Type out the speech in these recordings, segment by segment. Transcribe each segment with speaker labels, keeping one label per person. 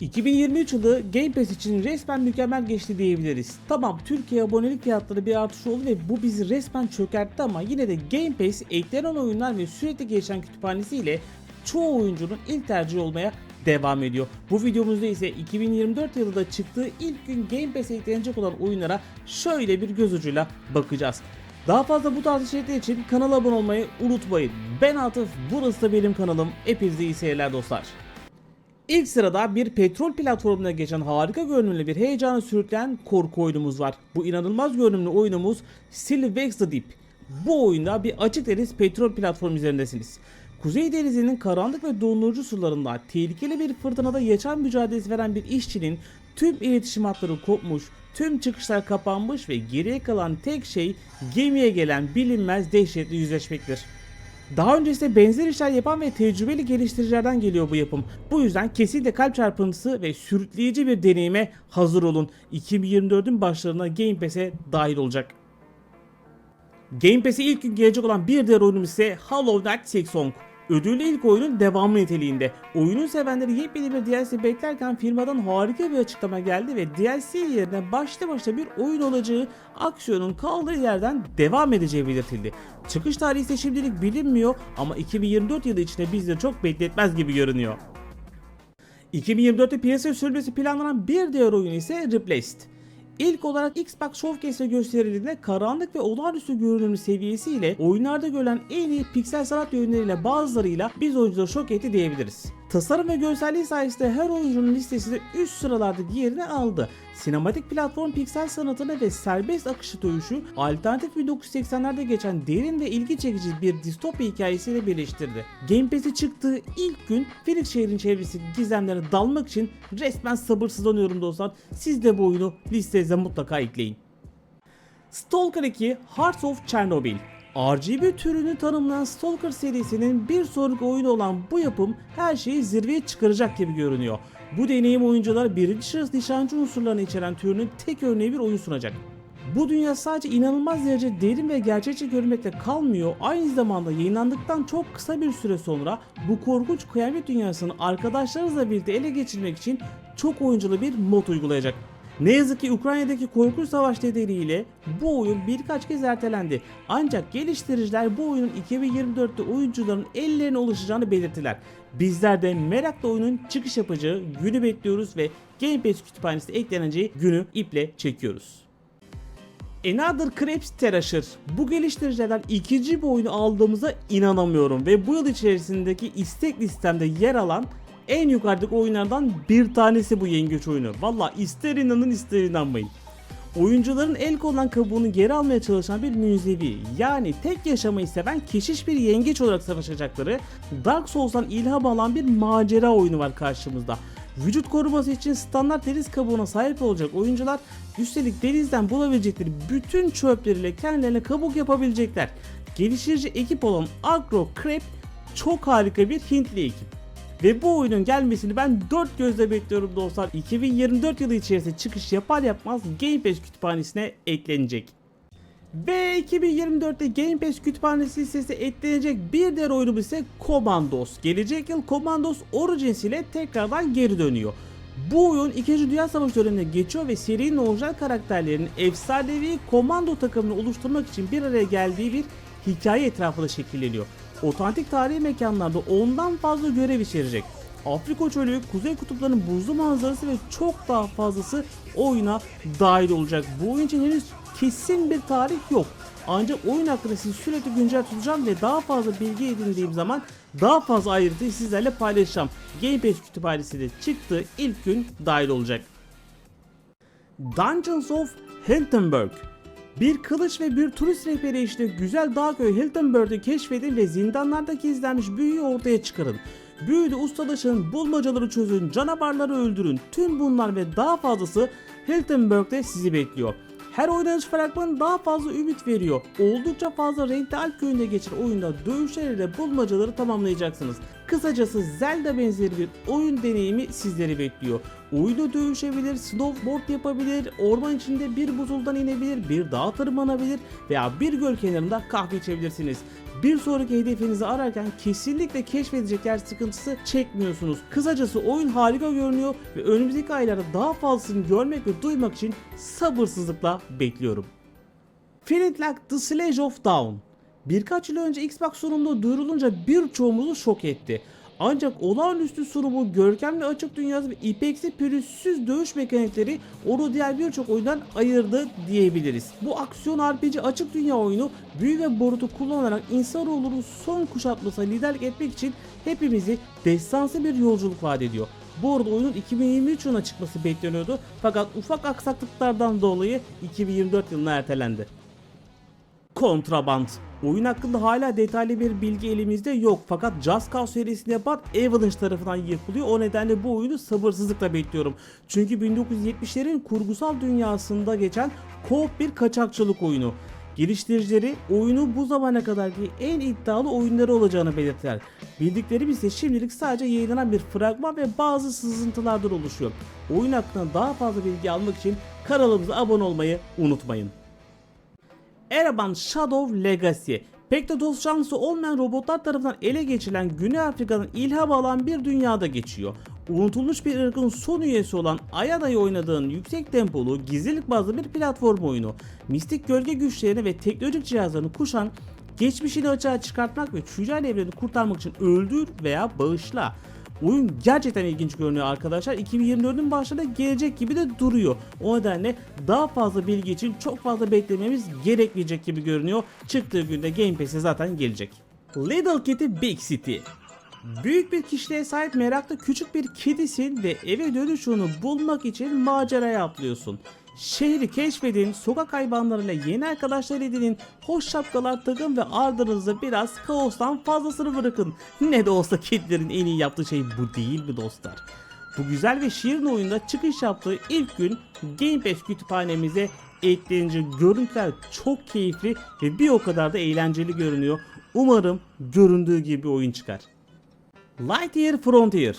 Speaker 1: 2023 yılı Game Pass için resmen mükemmel geçti diyebiliriz. Tamam Türkiye abonelik fiyatları bir artış oldu ve bu bizi resmen çökertti ama yine de Game Pass eklenen oyunlar ve sürekli gelişen kütüphanesiyle çoğu oyuncunun ilk tercihi olmaya devam ediyor. Bu videomuzda ise 2024 yılında çıktığı ilk gün Game Pass'e eklenecek olan oyunlara şöyle bir göz ucuyla bakacağız. Daha fazla bu tarz içerikler için kanala abone olmayı unutmayın. Ben Atıf, burası da benim kanalım. Hepinize iyi seyirler dostlar. İlk sırada bir petrol platformuna geçen harika görünümlü bir heyecanı sürükleyen korku oyunumuz var. Bu inanılmaz görünümlü oyunumuz Wakes the Deep. Bu oyunda bir açık deniz petrol platformu üzerindesiniz. Kuzey Denizi'nin karanlık ve dondurucu sularında tehlikeli bir fırtınada yaşam mücadelesi veren bir işçinin tüm iletişim hatları kopmuş, tüm çıkışlar kapanmış ve geriye kalan tek şey gemiye gelen bilinmez dehşetle yüzleşmektir. Daha öncesinde benzer işler yapan ve tecrübeli geliştiricilerden geliyor bu yapım. Bu yüzden kesinlikle kalp çarpıntısı ve sürükleyici bir deneyime hazır olun. 2024'ün başlarına Game Pass'e dahil olacak. Game Pass'e ilk gün gelecek olan bir diğer oyunumuz ise Hollow Knight Silksong. Ödüllü ilk oyunun devamı niteliğinde. Oyunun sevenleri yepyeni bir DLC beklerken firmadan harika bir açıklama geldi ve DLC yerine başta başta bir oyun olacağı aksiyonun kaldığı yerden devam edeceği belirtildi. Çıkış tarihi ise şimdilik bilinmiyor ama 2024 yılı içinde bizleri çok bekletmez gibi görünüyor. 2024'te piyasaya sürülmesi planlanan bir diğer oyun ise Replaced. İlk olarak Xbox Showcase'de gösterildiğinde karanlık ve olağanüstü görünümlü seviyesiyle oyunlarda görülen en iyi piksel sanat yönleriyle bazılarıyla biz oyuncuları şok etti diyebiliriz. Tasarım ve görselliği sayesinde her oyuncunun listesinde üst sıralardaki yerini aldı. Sinematik platform piksel sanatını ve serbest akışı dövüşü alternatif 1980'lerde geçen derin ve ilgi çekici bir distopya hikayesiyle birleştirdi. Game Pass'e çıktığı ilk gün Phoenix şehrin çevresindeki gizemlerine dalmak için resmen sabırsızlanıyorum dostlar. Siz de bu oyunu listenize mutlaka ekleyin. Stalker 2 Hearts of Chernobyl RGB türünü tanımlayan Stalker serisinin bir sonraki oyunu olan bu yapım her şeyi zirveye çıkaracak gibi görünüyor. Bu deneyim oyunculara birinci şahıs nişancı unsurlarını içeren türünün tek örneği bir oyun sunacak. Bu dünya sadece inanılmaz derece derin ve gerçekçi görünmekle kalmıyor, aynı zamanda yayınlandıktan çok kısa bir süre sonra bu korkunç kıyamet dünyasını arkadaşlarınızla birlikte ele geçirmek için çok oyunculu bir mod uygulayacak. Ne yazık ki Ukrayna'daki korkunç savaş nedeniyle bu oyun birkaç kez ertelendi. Ancak geliştiriciler bu oyunun 2024'te oyuncuların ellerine ulaşacağını belirttiler. Bizler de merakla oyunun çıkış yapacağı günü bekliyoruz ve Game Pass kütüphanesine ekleneceği günü iple çekiyoruz. Another Crepes Terasher. Bu geliştiricilerden ikinci bir oyunu aldığımıza inanamıyorum ve bu yıl içerisindeki istek listemde yer alan en yukarıdaki oyunlardan bir tanesi bu yengeç oyunu. Valla ister inanın ister inanmayın. Oyuncuların el konulan kabuğunu geri almaya çalışan bir münzevi yani tek yaşamayı seven keşiş bir yengeç olarak savaşacakları Dark Souls'tan ilham alan bir macera oyunu var karşımızda. Vücut koruması için standart deniz kabuğuna sahip olacak oyuncular üstelik denizden bulabilecekleri bütün çöpleriyle kendilerine kabuk yapabilecekler. Geliştirici ekip olan Agro Crep çok harika bir Hintli ekip. Ve bu oyunun gelmesini ben dört gözle bekliyorum dostlar. 2024 yılı içerisinde çıkış yapar yapmaz Game Pass kütüphanesine eklenecek. Ve 2024'te Game Pass kütüphanesi listesine eklenecek bir diğer oyunumuz ise Commandos. Gelecek yıl Commandos Origins ile tekrardan geri dönüyor. Bu oyun 2. Dünya Savaşı döneminde geçiyor ve serinin orijinal karakterlerinin efsanevi komando takımını oluşturmak için bir araya geldiği bir hikaye etrafında şekilleniyor. Otantik tarihi mekanlarda ondan fazla görev içerecek. Afrika çölü, kuzey kutuplarının buzlu manzarası ve çok daha fazlası oyuna dahil olacak. Bu oyun için henüz kesin bir tarih yok. Ancak oyun hakkında sizi sürekli güncel tutacağım ve daha fazla bilgi edindiğim zaman daha fazla ayrıntıyı sizlerle paylaşacağım. Game Pass kütüphanesinde çıktığı ilk gün dahil olacak. Dungeons of Hiltonberg bir kılıç ve bir turist rehberi işte güzel dağ köyü Hiltonberg'ü keşfedin ve zindanlarda gizlenmiş büyüyü ortaya çıkarın. Büyüde ustalaşın, bulmacaları çözün, canavarları öldürün. Tüm bunlar ve daha fazlası Hiltonberg'de sizi bekliyor. Her oynanış fragmanı daha fazla ümit veriyor. Oldukça fazla renkli Alp köyünde geçen oyunda dövüşler ile bulmacaları tamamlayacaksınız. Kısacası Zelda benzeri bir oyun deneyimi sizleri bekliyor. Oyunu dövüşebilir, snowboard yapabilir, orman içinde bir buzuldan inebilir, bir dağa tırmanabilir veya bir göl kenarında kahve içebilirsiniz. Bir sonraki hedefinizi ararken kesinlikle keşfedecek yer sıkıntısı çekmiyorsunuz. Kısacası oyun harika görünüyor ve önümüzdeki aylarda daha fazlasını görmek ve duymak için sabırsızlıkla bekliyorum. Like The Sledge of Down Birkaç yıl önce Xbox sunumunda duyurulunca birçoğumuzu şok etti. Ancak olağanüstü sunumu, görkemli açık dünyası ve ipeksi pürüzsüz dövüş mekanikleri onu diğer birçok oyundan ayırdı diyebiliriz. Bu aksiyon RPG açık dünya oyunu büyü ve borutu kullanarak insanoğlunun son kuşatmasına liderlik etmek için hepimizi destansı bir yolculuk vaat ediyor. Bu arada oyunun 2023 yılına çıkması bekleniyordu fakat ufak aksaklıklardan dolayı 2024 yılına ertelendi. Kontraband. Oyun hakkında hala detaylı bir bilgi elimizde yok fakat Just Cause serisini yapan Avalanche tarafından yapılıyor. O nedenle bu oyunu sabırsızlıkla bekliyorum. Çünkü 1970'lerin kurgusal dünyasında geçen co bir kaçakçılık oyunu. Geliştiricileri oyunu bu zamana kadarki en iddialı oyunları olacağını belirttiler. Bildiklerimiz ise şimdilik sadece yayınlanan bir fragman ve bazı sızıntılardan oluşuyor. Oyun hakkında daha fazla bilgi almak için kanalımıza abone olmayı unutmayın. Eraban Shadow Legacy. Pek de dost şansı olmayan robotlar tarafından ele geçirilen Güney Afrika'nın ilham alan bir dünyada geçiyor. Unutulmuş bir ırkın son üyesi olan Ayana'yı oynadığın yüksek tempolu, gizlilik bazlı bir platform oyunu. Mistik gölge güçlerini ve teknolojik cihazlarını kuşan, geçmişini açığa çıkartmak ve çürüyen evreni kurtarmak için öldür veya bağışla. Oyun gerçekten ilginç görünüyor arkadaşlar. 2024'ün başında gelecek gibi de duruyor. O nedenle daha fazla bilgi için çok fazla beklememiz gerekmeyecek gibi görünüyor. Çıktığı günde Game Pass'e zaten gelecek. Little Kitty Big City Büyük bir kişiliğe sahip meraklı küçük bir kedisin ve eve dönüş yolunu bulmak için maceraya atlıyorsun. Şehri keşfedin, sokak hayvanlarıyla yeni arkadaşlar edinin, hoş şapkalar takın ve ardınızda biraz kaostan fazlasını bırakın. Ne de olsa kedilerin en iyi yaptığı şey bu değil mi dostlar? Bu güzel ve şirin oyunda çıkış yaptığı ilk gün Game Pass kütüphanemize eklenince görüntüler çok keyifli ve bir o kadar da eğlenceli görünüyor. Umarım göründüğü gibi oyun çıkar. Lightyear Frontier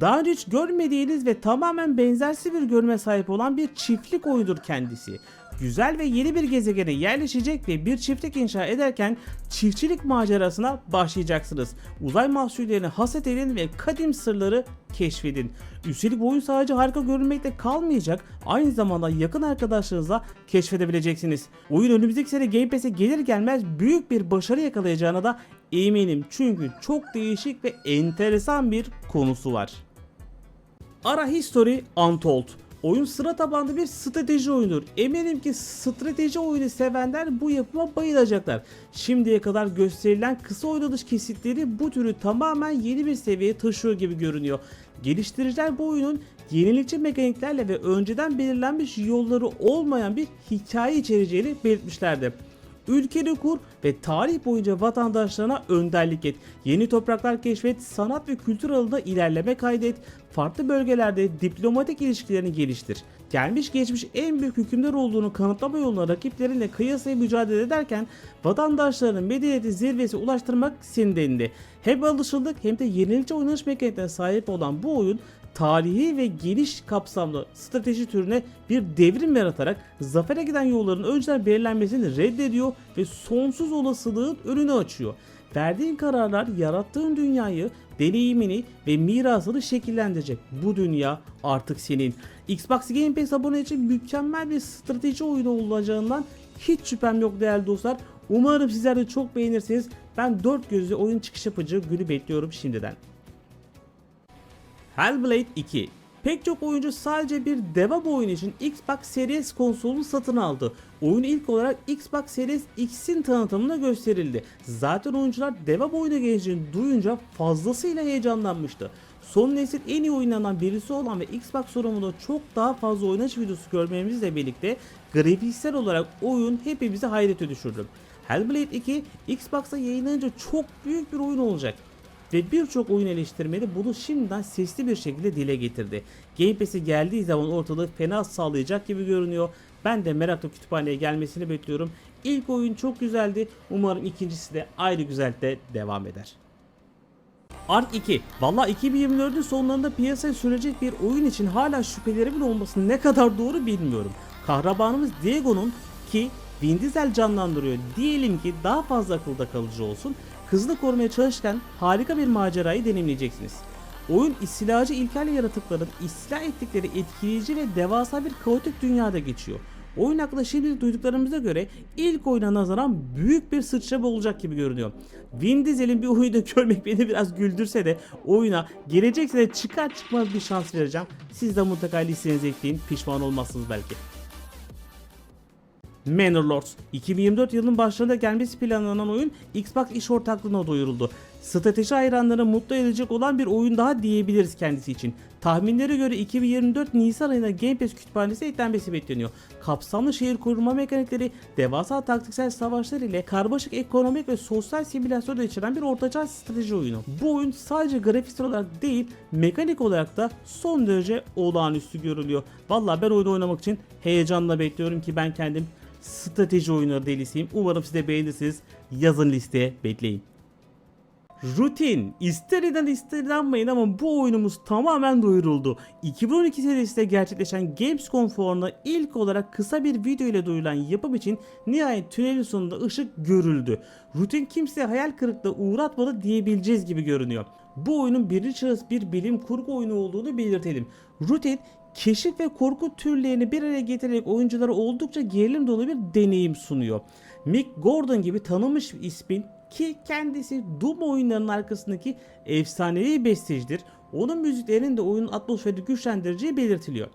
Speaker 1: daha önce hiç görmediğiniz ve tamamen benzersiz bir görünüme sahip olan bir çiftlik oyunudur kendisi. Güzel ve yeni bir gezegene yerleşecek ve bir çiftlik inşa ederken çiftçilik macerasına başlayacaksınız. Uzay mahsullerini haset edin ve kadim sırları keşfedin. Üstelik bu oyun sadece harika görünmekte kalmayacak, aynı zamanda yakın arkadaşlarınızla keşfedebileceksiniz. Oyun önümüzdeki sene Game Pass'e gelir gelmez büyük bir başarı yakalayacağına da eminim çünkü çok değişik ve enteresan bir konusu var. Ara History Untold. Oyun sıra tabanlı bir strateji oyunudur. Eminim ki strateji oyunu sevenler bu yapıma bayılacaklar. Şimdiye kadar gösterilen kısa oynanış kesitleri bu türü tamamen yeni bir seviyeye taşıyor gibi görünüyor. Geliştiriciler bu oyunun yenilikçi mekaniklerle ve önceden belirlenmiş yolları olmayan bir hikaye içereceğini belirtmişlerdi. Ülkeni kur ve tarih boyunca vatandaşlarına önderlik et. Yeni topraklar keşfet, sanat ve kültür alanında ilerleme kaydet, farklı bölgelerde diplomatik ilişkilerini geliştir. Gelmiş geçmiş en büyük hükümdar olduğunu kanıtlama yoluna rakiplerinle kıyasaya mücadele ederken vatandaşlarının medeniyeti zirvesi ulaştırmak senin elinde. Hem alışıldık hem de yenilikçi oynanış mekaniklerine sahip olan bu oyun tarihi ve geniş kapsamlı strateji türüne bir devrim yaratarak zafere giden yolların önceden belirlenmesini reddediyor ve sonsuz olasılığın önünü açıyor. Verdiğin kararlar yarattığın dünyayı, deneyimini ve mirasını şekillendirecek. Bu dünya artık senin. Xbox Game Pass abone için mükemmel bir strateji oyunu olacağından hiç şüphem yok değerli dostlar. Umarım sizler de çok beğenirsiniz. Ben dört gözle oyun çıkış yapacağı günü bekliyorum şimdiden. Hellblade 2 Pek çok oyuncu sadece bir devam oyun için Xbox Series konsolunu satın aldı. Oyun ilk olarak Xbox Series X'in tanıtımına gösterildi. Zaten oyuncular devam oyuna geleceğini duyunca fazlasıyla heyecanlanmıştı. Son nesil en iyi oynanan birisi olan ve Xbox sorumunda çok daha fazla oynanış videosu görmemizle birlikte grafiksel olarak oyun hepimizi hayrete düşürdü. Hellblade 2 Xbox'a yayınlanınca çok büyük bir oyun olacak ve birçok oyun eleştirmeni bunu şimdiden sesli bir şekilde dile getirdi. Game Pass'e geldiği zaman ortalığı fena sağlayacak gibi görünüyor. Ben de merakla kütüphaneye gelmesini bekliyorum. İlk oyun çok güzeldi. Umarım ikincisi de ayrı güzellikte devam eder. Ark 2. Valla 2024'ün sonlarında piyasaya sürecek bir oyun için hala şüphelerimin olması ne kadar doğru bilmiyorum. Kahramanımız Diego'nun ki Vin Diesel canlandırıyor diyelim ki daha fazla akılda kalıcı olsun. Kızını korumaya çalışırken harika bir macerayı deneyimleyeceksiniz. Oyun istilacı ilkel yaratıkların istila ettikleri etkileyici ve devasa bir kaotik dünyada geçiyor. Oyun hakkında şimdi duyduklarımıza göre ilk oyuna nazaran büyük bir sıçrama olacak gibi görünüyor. Vin Diesel'in bir oyunda görmek beni biraz güldürse de oyuna gelecek sene çıkar çıkmaz bir şans vereceğim. Siz de mutlaka listenize ekleyin pişman olmazsınız belki. Manor Lords 2024 yılının başlarında gelmesi planlanan oyun Xbox iş ortaklığına duyuruldu. Strateji hayranlarını mutlu edecek olan bir oyun daha diyebiliriz kendisi için. Tahminlere göre 2024 Nisan ayında Game Pass kütüphanesi eklenmesi bekleniyor. Kapsamlı şehir kurma mekanikleri, devasa taktiksel savaşlar ile karmaşık ekonomik ve sosyal simülasyon içeren bir ortaçağ strateji oyunu. Bu oyun sadece grafiksel olarak değil, mekanik olarak da son derece olağanüstü görülüyor. Valla ben oyunu oynamak için heyecanla bekliyorum ki ben kendim strateji oyunları delisiyim. Umarım siz de beğenirsiniz. Yazın listeye bekleyin. Rutin. İster inan ister inanmayın ama bu oyunumuz tamamen duyuruldu. 2012 serisinde gerçekleşen Gamescom fuarına ilk olarak kısa bir video ile duyurulan yapım için nihayet tünelin sonunda ışık görüldü. Rutin kimseye hayal kırıklığına uğratmadı diyebileceğiz gibi görünüyor. Bu oyunun birinci şahıs bir bilim kurgu oyunu olduğunu belirtelim. Rutin keşif ve korku türlerini bir araya getirerek oyunculara oldukça gerilim dolu bir deneyim sunuyor. Mick Gordon gibi tanınmış ismin ki kendisi Doom oyunlarının arkasındaki efsanevi bestecidir. Onun müziklerinin de oyunun atmosferini güçlendireceği belirtiliyor.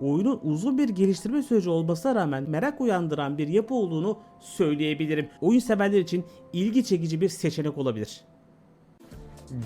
Speaker 1: Oyunun uzun bir geliştirme süreci olmasına rağmen merak uyandıran bir yapı olduğunu söyleyebilirim. Oyun severler için ilgi çekici bir seçenek olabilir.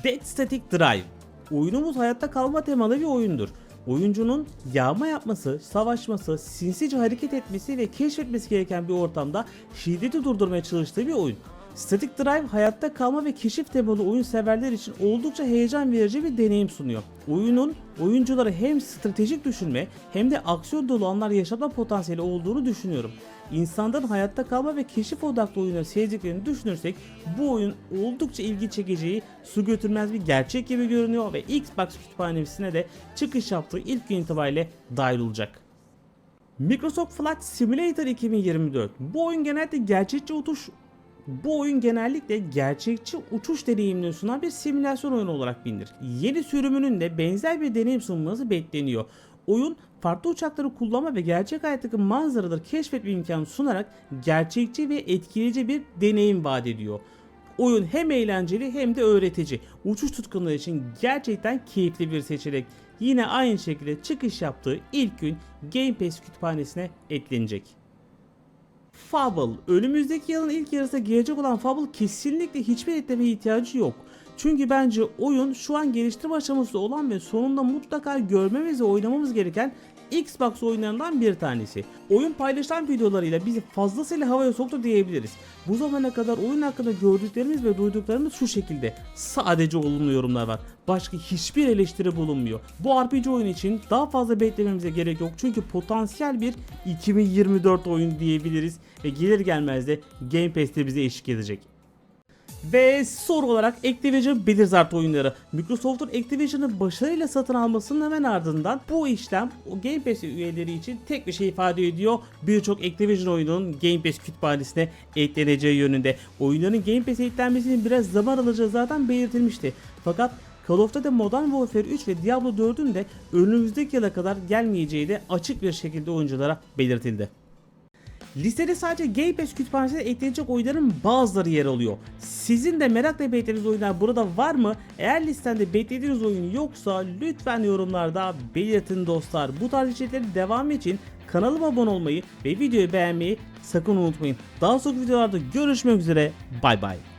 Speaker 1: Dead Static Drive Oyunumuz hayatta kalma temalı bir oyundur. Oyuncunun yağma yapması, savaşması, sinsice hareket etmesi ve keşfetmesi gereken bir ortamda şiddeti durdurmaya çalıştığı bir oyun. Static Drive hayatta kalma ve keşif temalı oyun severler için oldukça heyecan verici bir deneyim sunuyor. Oyunun oyunculara hem stratejik düşünme hem de aksiyon dolu anlar yaşatma potansiyeli olduğunu düşünüyorum. İnsanların hayatta kalma ve keşif odaklı oyunları sevdiklerini düşünürsek bu oyun oldukça ilgi çekeceği, su götürmez bir gerçek gibi görünüyor ve Xbox kütüphanesine de çıkış yaptığı ilk gün itibariyle dahil olacak. Microsoft Flight Simulator 2024. Bu oyun genelde gerçekçi uçuş bu oyun genellikle gerçekçi uçuş deneyimini sunan bir simülasyon oyunu olarak bilinir. Yeni sürümünün de benzer bir deneyim sunması bekleniyor. Oyun farklı uçakları kullanma ve gerçek hayattaki manzaraları keşfetme imkanı sunarak gerçekçi ve etkileyici bir deneyim vaat ediyor. Oyun hem eğlenceli hem de öğretici. Uçuş tutkunları için gerçekten keyifli bir seçenek. Yine aynı şekilde çıkış yaptığı ilk gün Game Pass kütüphanesine eklenecek. Fable. Önümüzdeki yılın ilk yarısında gelecek olan Fable kesinlikle hiçbir eklemeye ihtiyacı yok. Çünkü bence oyun şu an geliştirme aşamasında olan ve sonunda mutlaka görmemiz ve oynamamız gereken Xbox oyunlarından bir tanesi. Oyun paylaşılan videolarıyla bizi fazlasıyla havaya soktu diyebiliriz. Bu zamana kadar oyun hakkında gördüklerimiz ve duyduklarımız şu şekilde. Sadece olumlu yorumlar var. Başka hiçbir eleştiri bulunmuyor. Bu RPG oyun için daha fazla beklememize gerek yok. Çünkü potansiyel bir 2024 oyun diyebiliriz. Ve gelir gelmez de Game Pass'te bize eşlik edecek. Ve son olarak Activision Blizzard oyunları. Microsoft'un Activision'ı başarıyla satın almasının hemen ardından bu işlem Game Pass üyeleri için tek bir şey ifade ediyor. Birçok Activision oyunun Game Pass kütüphanesine ekleneceği yönünde. Oyunların Game Pass'e eklenmesinin biraz zaman alacağı zaten belirtilmişti. Fakat Call of Duty Modern Warfare 3 ve Diablo 4'ün de önümüzdeki yıla kadar gelmeyeceği de açık bir şekilde oyunculara belirtildi. Listede sadece Game Pass kütüphanesine eklenecek oyunların bazıları yer alıyor. Sizin de merakla beklediğiniz oyunlar burada var mı? Eğer listende beklediğiniz oyun yoksa lütfen yorumlarda belirtin dostlar. Bu tarz içeriklerin devamı için kanalıma abone olmayı ve videoyu beğenmeyi sakın unutmayın. Daha sonraki videolarda görüşmek üzere. Bay bay.